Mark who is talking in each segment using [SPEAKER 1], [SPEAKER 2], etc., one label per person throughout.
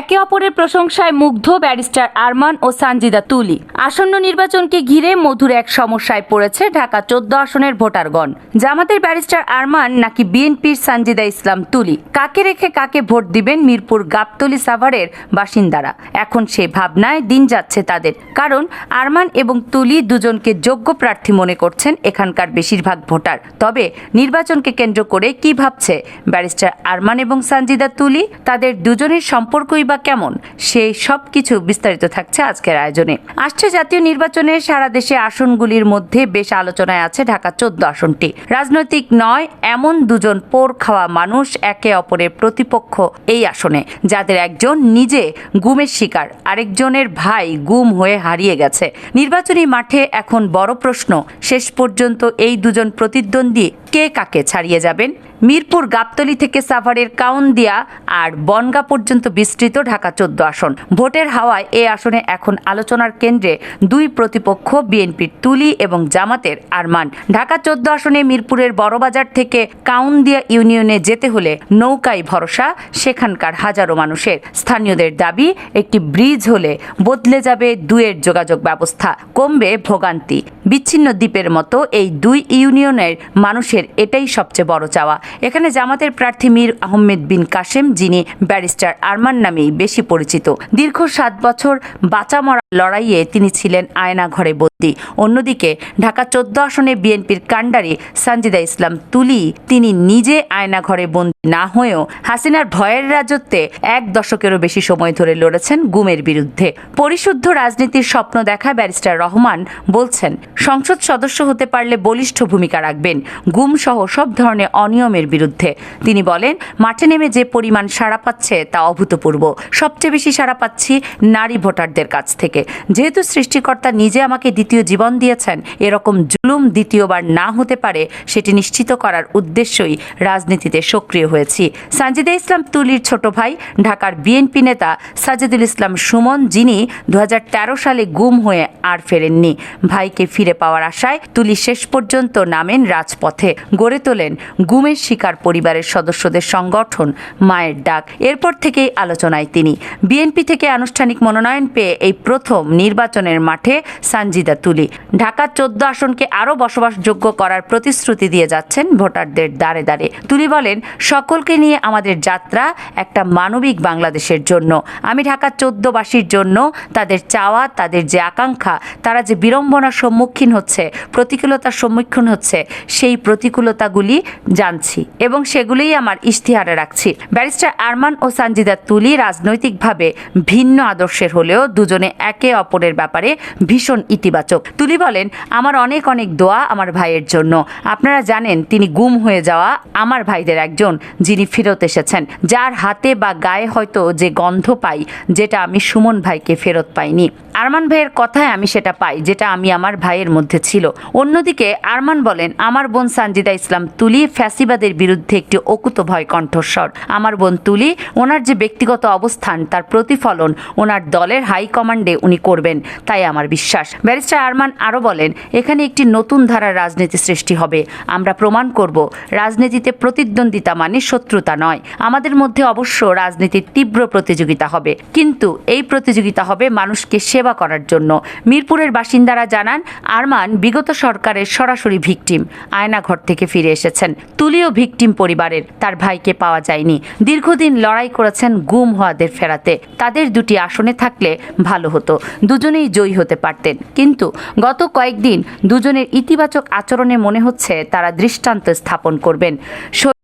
[SPEAKER 1] একে অপরের প্রশংসায় মুগ্ধ ব্যারিস্টার আরমান ও সানজিদা তুলি। আসন্ন নির্বাচনকে ঘিরে মধুর এক সমস্যায় পড়েছে ঢাকা চোদ্দ আসনের ভোটারগণ। জামাতের ব্যারিস্টার আরমান নাকি বিএনপির সানজিদা ইসলাম তুলি? কাকে রেখে কাকে ভোট দিবেন মিরপুর গাবতলি সাভারের বাসিন্দারা? এখন সে ভাবনায় দিন যাচ্ছে তাদের। কারণ আরমান এবং তুলি দুজনকে যোগ্য প্রার্থী মনে করছেন এখানকার বেশিরভাগ ভোটার। তবে নির্বাচনকে কেন্দ্র করে কি ভাবছে ব্যারিস্টার আরমান এবং সানজিদা তুলি? তাদের দুজনের সম্পর্কই বা কেমন? সেই সব কিছু বিস্তারিত থাকছে আজকের আয়োজনে। আসছে জাতীয় নির্বাচনে সারা দেশে আসনগুলির মধ্যে বেশ আলোচনায় আছে ঢাকা চোদ্দ আসনটি। রাজনৈতিক নয়, এমন দুজন পোর খাওয়া মানুষ একে অপরের প্রতিপক্ষ এই আসনে, যাদের একজন নিজে গুমের শিকার, আরেকজনের ভাই গুম হয়ে হারিয়ে গেছে। নির্বাচনী মাঠে এখন বড় প্রশ্ন, শেষ পর্যন্ত এই দুজন প্রতিদ্বন্দ্বী কে কাকে ছাড়িয়ে যাবেন? মিরপুর গাবতলী থেকে সাভারের কাউন্দিয়া আর বনগা পর্যন্ত বিস্তৃত ঢাকা চোদ্দ আসন। ভোটের হাওয়ায় এ আসনে এখন আলোচনার কেন্দ্রে দুই প্রতিপক্ষ বিএনপির তুলি এবং জামাতের আরমান। ঢাকা চোদ্দ আসনে মিরপুরের বড়বাজার থেকে কাউন্দিয়া ইউনিয়নে যেতে হলে নৌকায় ভরসা, সেখানকার হাজারো মানুষের। স্থানীয়দের দাবি, একটি ব্রিজ হলে বদলে যাবে দুয়ের যোগাযোগ ব্যবস্থা, কমবে ভোগান্তি। বিচ্ছিন্ন দ্বীপের মতো এই দুই ইউনিয়নের মানুষের এটাই সবচেয়ে বড় চাওয়া। এখানে জামাতের প্রার্থী মীর আহমেদ বিন কাশেম, যিনি ব্যারিস্টার আরমান নামেই বেশি পরিচিত। দীর্ঘ সাত বছর বাঁচা লড়াইয়ে তিনি ছিলেন আয়না ঘরে বন্দী। অন্যদিকে ঢাকা চোদ্দ আসনে বিএনপির কাণ্ডারি সানজিদা ইসলাম তুলি তিনি নিজে আয়না ঘরে বন্দী। না হয়েও হাসিনার ভয়ের রাজত্বে এক দশকেরও বেশি সময় ধরে লড়েছেন গুমের বিরুদ্ধে। পরিশুদ্ধ রাজনীতির স্বপ্ন দেখা ব্যারিস্টার রহমান বলছেন, সংসদ সদস্য হতে পারলে বলিষ্ঠ ভূমিকা রাখবেন গুম সহ সব ধরনের অনিয়মের বিরুদ্ধে। তিনি বলেন, মাঠে নেমে যে পরিমাণ সাড়া পাচ্ছে তা অভূতপূর্ব। সবচেয়ে বেশি সাড়া পাচ্ছি নারী ভোটারদের কাছ থেকে। যেহেতু সৃষ্টিকর্তা নিজে আমাকে দ্বিতীয় জীবন দিয়েছেন এরকম জুলুম দ্বিতীয়বার না হতে পারে সেটি নিশ্চিত করার উদ্দেশ্যই রাজনীতিতে সক্রিয় হয়েছি। সানজিদা ইসলাম তুলির ছোট ভাই, ঢাকার বিএনপি নেতা সাজিদুল ইসলাম সুমন, যিনি দুহাজার তেরো সালে গুম হয়ে আর ফেরেননি। ভাইকে ফিরে পাওয়ার আশায় তুলি শেষ পর্যন্ত নামেন রাজপথে। গড়ে তোলেন গুমের শিকার পরিবারের সদস্যদের সংগঠন মায়ের ডাক। এরপর থেকেই আলোচনায় তিনি। বিএনপি থেকে আনুষ্ঠানিক মনোনয়ন পেয়ে এই প্রথম নির্বাচনের মাঠে সানজিদা তুলি। ঢাকা চোদ্দ আসনকে আরও বসবাসযোগ্য করার প্রতিশ্রুতি দিয়ে যাচ্ছেন ভোটারদের দ্বারে দ্বারে। তুলি বলেন, সকলকে নিয়ে আমাদের যাত্রা একটা মানবিক বাংলাদেশের জন্য। আমি ঢাকা চোদ্দবাসীর জন্য তাদের চাওয়া, তাদের যে আকাঙ্ক্ষা, তারা যে বিড়ম্বনার সম্মুখীন হচ্ছে, প্রতিকূলতার সম্মুখীন হচ্ছে, সেই প্রতিকূলতাগুলি জানছি এবং সেগুলিই আমার ইশতেহারে রাখছি। ব্যারিস্টার আরমান ও সানজিদা তুলি রাজনৈতিকভাবে ভিন্ন আদর্শের হলেও দুজনে একে অপরের ব্যাপারে ভীষণ ইতিবাচক। তুলি বলেন, আমার অনেক অনেক দোয়া আমার ভাইয়ের জন্য। আপনারা জানেন, তিনি গুম হয়ে যাওয়া আমার ভাইদের একজন, যিনি ফেরত এসেছেন। যার হাতে বা গায়ে হয়তো যে গন্ধ পাই, যেটা আমি সুমন ভাইকে ফেরত পাইনি। আরমান ভাইয়ের কথায় আমি সেটা পাই, যেটা আমি আমার ভাইয়ের মধ্যে ছিল। অন্যদিকে আরমান বলেন, আমার বোন সানজিদা ইসলাম তুলি ফ্যাসিবাদের বিরুদ্ধে একটি অকুত ভয় কণ্ঠস্বর। আমার বোন তুলি, ওনার যে ব্যক্তিগত অবস্থান, তার প্রতিফলন ওনার দলের হাইকমান্ডে উনি করবেন, তাই আমার বিশ্বাস। ব্যারিস্টার আরমান আরও বলেন, এখানে একটি নতুন ধারার রাজনীতি সৃষ্টি হবে। আমরা প্রমাণ করব, রাজনীতিতে প্রতিদ্বন্দ্বিতা মানে শত্রুতা নয়। আমাদের মধ্যে অবশ্য রাজনীতির তীব্র প্রতিযোগিতা হবে। কিন্তু এই প্রতিযোগিতা হবে মানুষকে সেবা করার জন্য। মিরপুরের বাসিন্দারা জানান, আরমান বিগত সরকারের সরাসরি ভিকটিম, আয়নাঘর থেকে ফিরে এসেছেন। তুলিও ভিকটিম পরিবারের, তার ভাইকে পাওয়া যায়নি। দীর্ঘদিন লড়াই করেছেন গুম হওয়াদের ফেরাতে। তাদের দুটি আসনে থাকলে ভালো হতো। দুজনেই জয়ী হতে পারতেন। কিন্তু গত কয়েকদিন দুজনের ইতিবাচক আচরণে মনে হচ্ছে তারা দৃষ্টান্ত স্থাপন করবেন।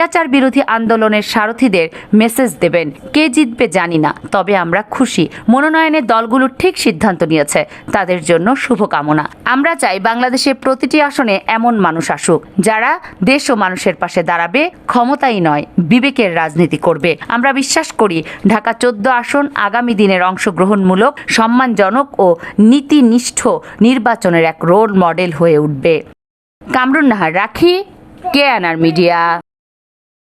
[SPEAKER 1] স্বৈরাচার বিরোধী আন্দোলনের সারথীদের মেসেজ দেবেন। কে জিতবে জানি না, তবে আমরা খুশি। মনোনয়নের দলগুলো ঠিক সিদ্ধান্ত নিয়েছে। তাদের জন্য শুভকামনা। আমরা চাই বাংলাদেশের প্রতিটি আসনে এমন মানুষ আসুক, যারা দেশ ও মানুষের পাশে দাঁড়াবে, ক্ষমতাই নয়, বিবেকের রাজনীতি করবে। আমরা বিশ্বাস করি, ঢাকা চোদ্দ আসন আগামী দিনের অংশগ্রহণমূলক, সম্মানজনক ও নীতিনিষ্ঠ নির্বাচনের এক রোল মডেল হয়ে উঠবে। কামরুন নাহার, রাখি, কে মিডিয়া।